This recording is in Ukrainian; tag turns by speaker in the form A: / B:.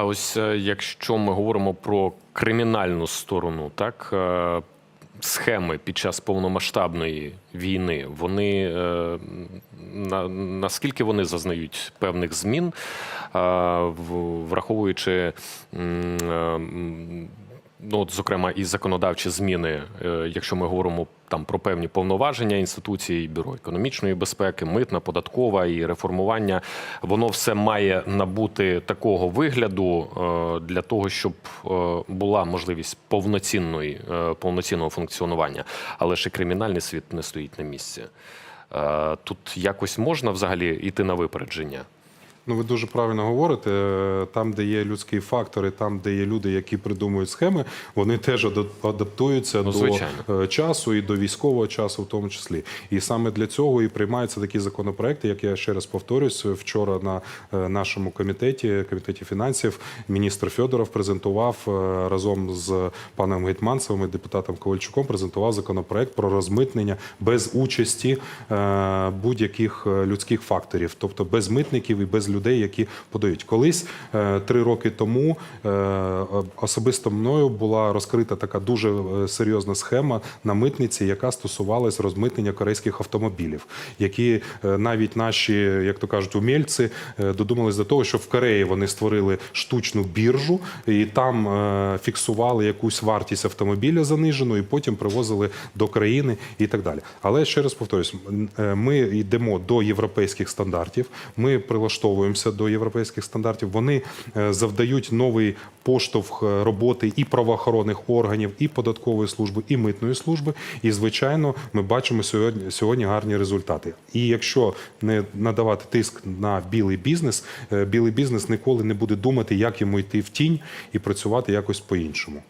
A: А ось е, якщо ми говоримо про кримінальну сторону, так е, схеми під час повномасштабної війни, вони е, на, наскільки вони зазнають певних змін, враховуючи. Ну, от, зокрема, і законодавчі зміни, е, якщо ми говоримо там про певні повноваження інституцій, бюро економічної безпеки, митна, податкова і реформування, воно все має набути такого вигляду е, для того, щоб е, була можливість повноцінної повноцінного функціонування. Але ж кримінальний світ не стоїть на місці. Тут якось можна взагалі йти на випередження.
B: Ну, ви дуже правильно говорите. Там, де є людський фактор, і там, де є люди, які придумують схеми, вони теж адаптуються
A: Ну,
B: до е, часу і до військового часу, в тому числі. І саме для цього і приймаються такі законопроекти, як я ще раз повторюсь, вчора на е, нашому комітеті, комітеті фінансів, міністр Федоров презентував е, разом з паном Гетьманцевим і депутатом Ковальчуком презентував законопроект про розмитнення без участі будь-яких людських факторів, тобто без митників і без людей, які подають. Колись е, три роки тому е, особисто мною була розкрита така дуже е, серйозна схема на митниці, яка стосувалась розмитнення корейських автомобілів, які навіть наші, як то кажуть, умільці додумались до того, що в Кореї вони створили штучну біржу і там фіксували якусь вартість автомобіля занижену, і потім привозили до країни і так далі. Але ще раз повторюсь, ми йдемо до європейських стандартів. Ми прилаштовуємося до європейських стандартів. Вони е, завдають новий поштовх е, роботи і правоохоронних органів, і податкової служби, і митної служби. І звичайно, ми бачимо сьогодні сьогодні гарні результати. І якщо не надавати тиск на білий бізнес, е, білий бізнес ніколи не буде думати, як йому йти в тінь і працювати якось по-іншому.